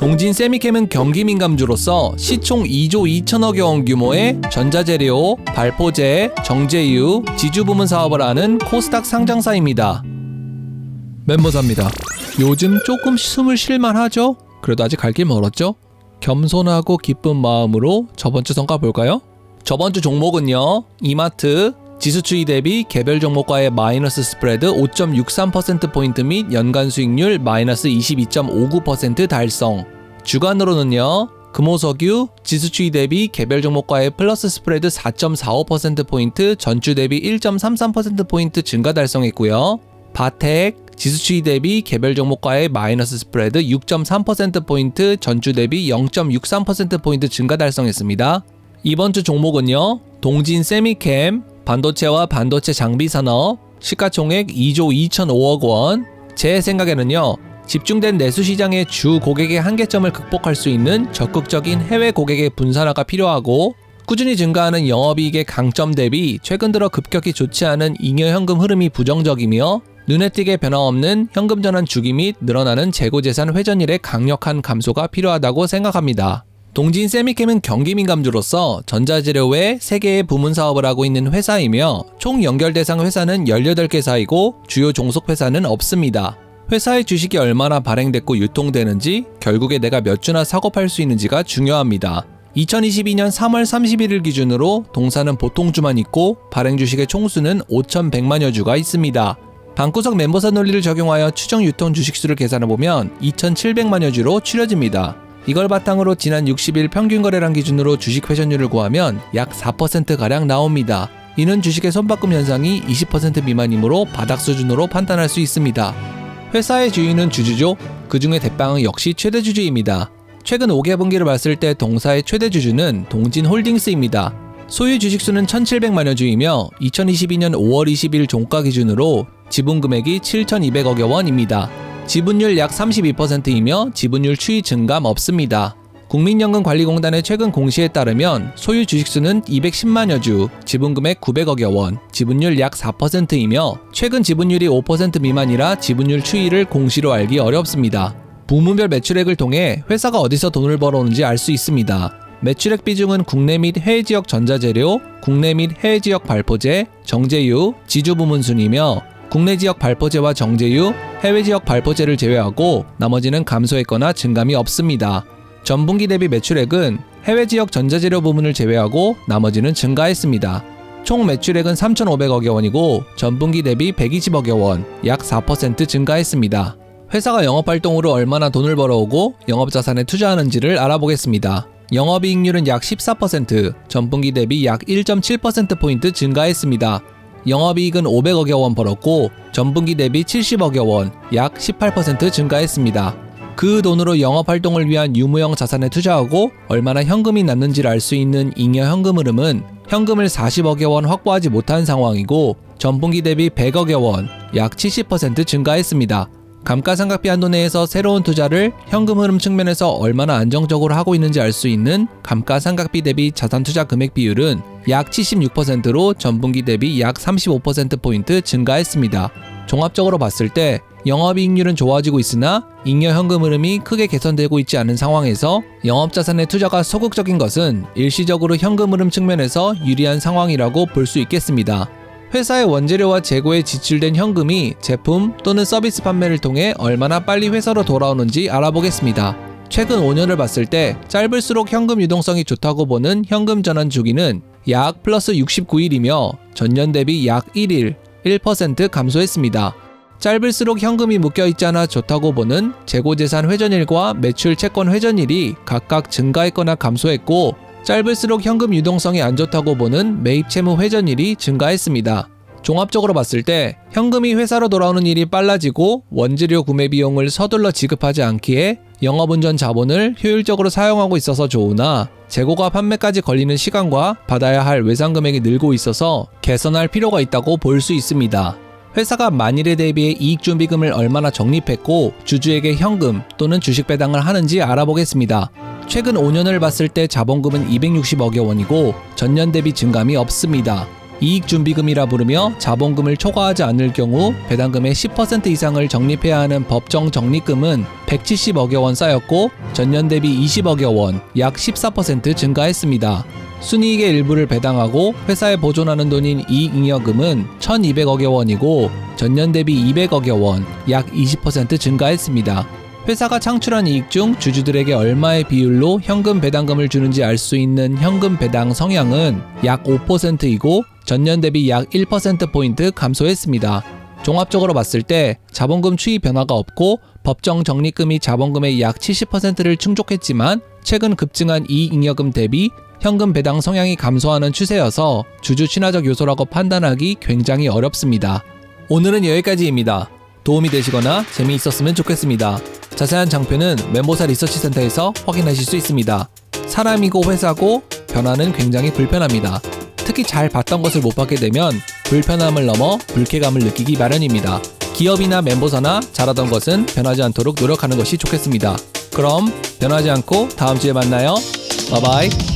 동진 세미캠은 경기 민감주로서 시총 2조 2천억여 원 규모의 전자재료, 발포제, 정제유, 지주 부문 사업을 하는 코스닥 상장사입니다. 멤버사입니다. 요즘 조금 숨을 쉴만 하죠? 그래도 아직 갈 길 멀었죠? 겸손하고 기쁜 마음으로 저번 주 성과 볼까요? 저번 주 종목은요. 이마트 지수 추이 대비 개별 종목과의 마이너스 스프레드 5.63%포인트 및 연간 수익률 마이너스 22.59% 달성. 주간으로는요. 금호석유 지수 추이 대비 개별 종목과의 플러스 스프레드 4.45%포인트 전주 대비 1.33%포인트 증가 달성했고요. 바텍 지수 추이 대비 개별 종목과의 마이너스 스프레드 6.3%포인트 전주 대비 0.63%포인트 증가 달성했습니다. 이번 주 종목은요. 동진 세미캠, 반도체와 반도체 장비 산업, 시가총액 2조 2천오억 원. 제 생각에는요. 집중된 내수 시장의 주 고객의 한계점을 극복할 수 있는 적극적인 해외 고객의 분산화가 필요하고 꾸준히 증가하는 영업이익의 강점 대비 최근 들어 급격히 좋지 않은 잉여 현금 흐름이 부정적이며 눈에 띄게 변화없는 현금 전환 주기 및 늘어나는 재고 재산 회전율의 강력한 감소가 필요하다고 생각합니다. 동진 세미캠은 경기 민감주로서 전자재료 외 3개의 부문 사업을 하고 있는 회사이며 총 연결 대상 회사는 18개사이고 주요 종속 회사는 없습니다. 회사의 주식이 얼마나 발행됐고 유통되는지 결국에 내가 몇 주나 사고 팔 수 있는지가 중요합니다. 2022년 3월 31일 기준으로 동사는 보통 주만 있고 발행 주식의 총수는 5,100만여 주가 있습니다. 방구석 멤버사 논리를 적용하여 추정 유통 주식수를 계산해보면 2,700만여 주로 추려집니다. 이걸 바탕으로 지난 60일 평균 거래량 기준으로 주식 회전율을 구하면 약 4%가량 나옵니다. 이는 주식의 손바꿈 현상이 20% 미만이므로 바닥 수준으로 판단할 수 있습니다. 회사의 주인은 주주죠. 그 중에 대빵은 역시 최대 주주입니다. 최근 5개 분기를 봤을 때 동사의 최대 주주는 동진 홀딩스입니다. 소유 주식수는 1,700만여 주이며 2022년 5월 20일 종가 기준으로 지분 금액이 7,200억여 원입니다. 지분율 약 32%이며 지분율 추이 증감 없습니다. 국민연금관리공단의 최근 공시에 따르면 소유 주식수는 210만여 주, 지분금액 900억여 원, 지분율 약 4%이며 최근 지분율이 5% 미만이라 지분율 추이를 공시로 알기 어렵습니다. 부문별 매출액을 통해 회사가 어디서 돈을 벌어오는지 알 수 있습니다. 매출액 비중은 국내 및 해외 지역 전자재료, 국내 및 해외 지역 발포제, 정제유, 지주 부문 순이며 국내 지역 발포제와 정제유, 해외 지역 발포제를 제외하고 나머지는 감소했거나 증감이 없습니다. 전분기 대비 매출액은 해외 지역 전자재료 부문을 제외하고 나머지는 증가했습니다. 총 매출액은 3,500억여 원이고 전분기 대비 120억여 원, 약 4% 증가했습니다. 회사가 영업활동으로 얼마나 돈을 벌어오고 영업자산에 투자하는지를 알아보겠습니다. 영업이익률은 약 14%, 전분기 대비 약 1.7%포인트 증가했습니다. 영업이익은 500억여 원 벌었고 전분기 대비 70억여 원, 약 18% 증가했습니다. 그 돈으로 영업 활동을 위한 유무형 자산에 투자하고 얼마나 현금이 남는지를 알 수 있는 잉여 현금 흐름은 현금을 40억여 원 확보하지 못한 상황이고 전분기 대비 100억여 원, 약 70% 증가했습니다. 감가상각비 한도 내에서 새로운 투자를 현금 흐름 측면에서 얼마나 안정적으로 하고 있는지 알 수 있는 감가상각비 대비 자산 투자 금액 비율은 약 76%로 전분기 대비 약 35%포인트 증가했습니다. 종합적으로 봤을 때 영업이익률은 좋아지고 있으나 잉여 현금 흐름이 크게 개선되고 있지 않은 상황에서 영업자산의 투자가 소극적인 것은 일시적으로 현금 흐름 측면에서 유리한 상황이라고 볼 수 있겠습니다. 회사의 원재료와 재고에 지출된 현금이 제품 또는 서비스 판매를 통해 얼마나 빨리 회사로 돌아오는지 알아보겠습니다. 최근 5년을 봤을 때 짧을수록 현금 유동성이 좋다고 보는 현금 전환 주기는 약 플러스 69일이며 전년 대비 약 1일, 1% 감소했습니다. 짧을수록 현금이 묶여 있잖아 좋다고 보는 재고재산 회전일과 매출 채권 회전일이 각각 증가했거나 감소했고 짧을수록 현금 유동성이 안 좋다고 보는 매입 채무 회전일이 증가했습니다. 종합적으로 봤을 때 현금이 회사로 돌아오는 일이 빨라지고 원재료 구매 비용을 서둘러 지급하지 않기에 영업운전 자본을 효율적으로 사용하고 있어서 좋으나 재고가 판매까지 걸리는 시간과 받아야 할 외상 금액이 늘고 있어서 개선할 필요가 있다고 볼 수 있습니다. 회사가 만일에 대비해 이익 준비금을 얼마나 적립했고 주주에게 현금 또는 주식 배당을 하는지 알아보겠습니다. 최근 5년을 봤을 때 자본금은 260억여 원이고 전년 대비 증감이 없습니다. 이익준비금이라 부르며 자본금을 초과하지 않을 경우 배당금의 10% 이상을 적립해야 하는 법정 적립금은 170억여 원 쌓였고 전년 대비 20억여 원, 약 14% 증가했습니다. 순이익의 일부를 배당하고 회사에 보존하는 돈인 이익잉여금은 1200억여 원이고 전년 대비 200억여 원, 약 20% 증가했습니다. 회사가 창출한 이익 중 주주들에게 얼마의 비율로 현금 배당금을 주는지 알 수 있는 현금 배당 성향은 약 5%이고 전년 대비 약 1%포인트 감소했습니다. 종합적으로 봤을 때 자본금 추이 변화가 없고 법정 적립금이 자본금의 약 70%를 충족했지만 최근 급증한 이익잉여금 대비 현금 배당 성향이 감소하는 추세여서 주주 친화적 요소라고 판단하기 굉장히 어렵습니다. 오늘은 여기까지입니다. 도움이 되시거나 재미있었으면 좋겠습니다. 자세한 장표는 멘보사 리서치 센터에서 확인하실 수 있습니다. 사람이고 회사고 변화는 굉장히 불편합니다. 특히 잘 봤던 것을 못 받게 되면 불편함을 넘어 불쾌감을 느끼기 마련입니다. 기업이나 멘보사나 잘하던 것은 변하지 않도록 노력하는 것이 좋겠습니다. 그럼 변하지 않고 다음 주에 만나요. 바이바이.